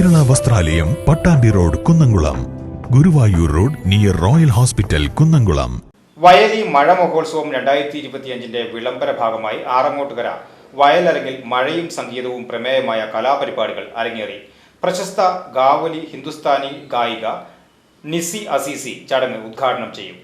വസ്ത്രാലയം Pattambi road Kunnamkulam. Guruvayur road near royal hospital Kunnamkulam. Vayali മഴ മഹോത്സവം രണ്ടായിരത്തി ഇരുപത്തിയഞ്ചിന്റെ വിളംബര ഭാഗമായി ആറങ്ങോട്ടുകര വയലരങ്ങിൽ മഴയും സംഗീതവും പ്രമേയമായ കലാപരിപാടികൾ അരങ്ങേറി. പ്രശസ്ത ഗാവലി ഹിന്ദുസ്ഥാനി ഗായിക നിസി അസീസി ചടങ്ങ് ഉദ്ഘാടനം ചെയ്യും.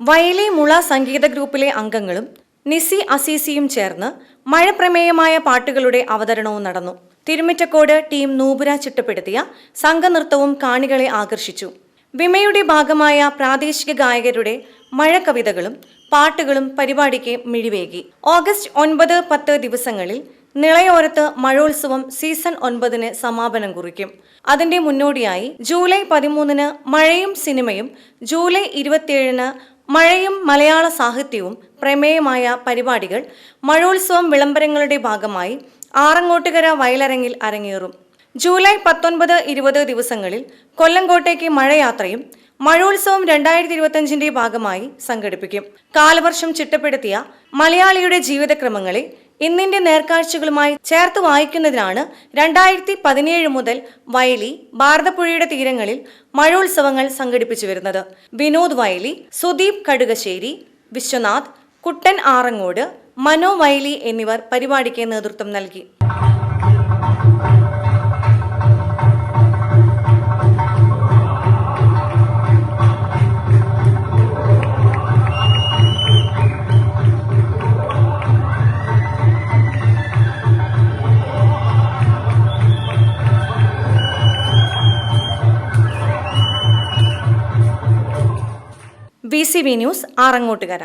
വയലി മുള സംഗീത ഗ്രൂപ്പിലെ അംഗങ്ങളും നിസി അസീസിയും ചേർന്ന് മഴ പ്രമേയമായ പാട്ടുകളുടെ അവതരണവും നടന്നു. തിരുമിറ്റക്കോട് ടീം നൂപുര ചിട്ടപ്പെടുത്തിയ സംഘനൃത്തവും കാണികളെ ആകർഷിച്ചു. വിമയുടെ ഭാഗമായ പ്രാദേശിക ഗായകരുടെ മഴ കവിതകളും പാട്ടുകളും പരിപാടിക്ക് മിഴിവേകി. ഓഗസ്റ്റ് ഒൻപത് പത്ത് ദിവസങ്ങളിൽ നിളയോരത്ത് മഴോത്സവം സീസൺ ഒൻപതിന് സമാപനം കുറിക്കും. അതിന്റെ മുന്നോടിയായി ജൂലൈ പതിമൂന്നിന് മഴയും സിനിമയും ജൂലൈ ഇരുപത്തിയേഴിന് മഴയും മലയാള സാഹിത്യവും പ്രമേയമായ പരിപാടികൾ മഴോത്സവം വിളംബരങ്ങളുടെ ഭാഗമായി ആറങ്ങോട്ടുകര വയലരങ്ങിൽ അരങ്ങേറും. ജൂലൈ പത്തൊൻപത് ഇരുപത് ദിവസങ്ങളിൽ കൊല്ലങ്കോട്ടേക്ക് മഴയാത്രയും മഴോത്സവം രണ്ടായിരത്തി ഇരുപത്തിയഞ്ചിന്റെ ഭാഗമായി സംഘടിപ്പിക്കും. കാലവർഷം ചിട്ടപ്പെടുത്തിയ മലയാളിയുടെ ജീവിതക്രമങ്ങളെ ഇന്നിന്റെ നേർക്കാഴ്ചകളുമായി ചേർത്ത് വായിക്കുന്നതിനാണ് രണ്ടായിരത്തി പതിനേഴ് മുതൽ വയലി ഭാരതപ്പുഴയുടെ തീരങ്ങളിൽ മഴോത്സവങ്ങൾ സംഘടിപ്പിച്ചു വരുന്നത്. വിനോദ് വയലി സുദീപ് കടുകശ്ശേരി വിശ്വനാഥ് കുട്ടൻ ആറങ്ങോട് മനോ വൈലി എന്നിവർ പരിപാടിക്ക് നേതൃത്വം നൽകി. V C B news Arangottukara.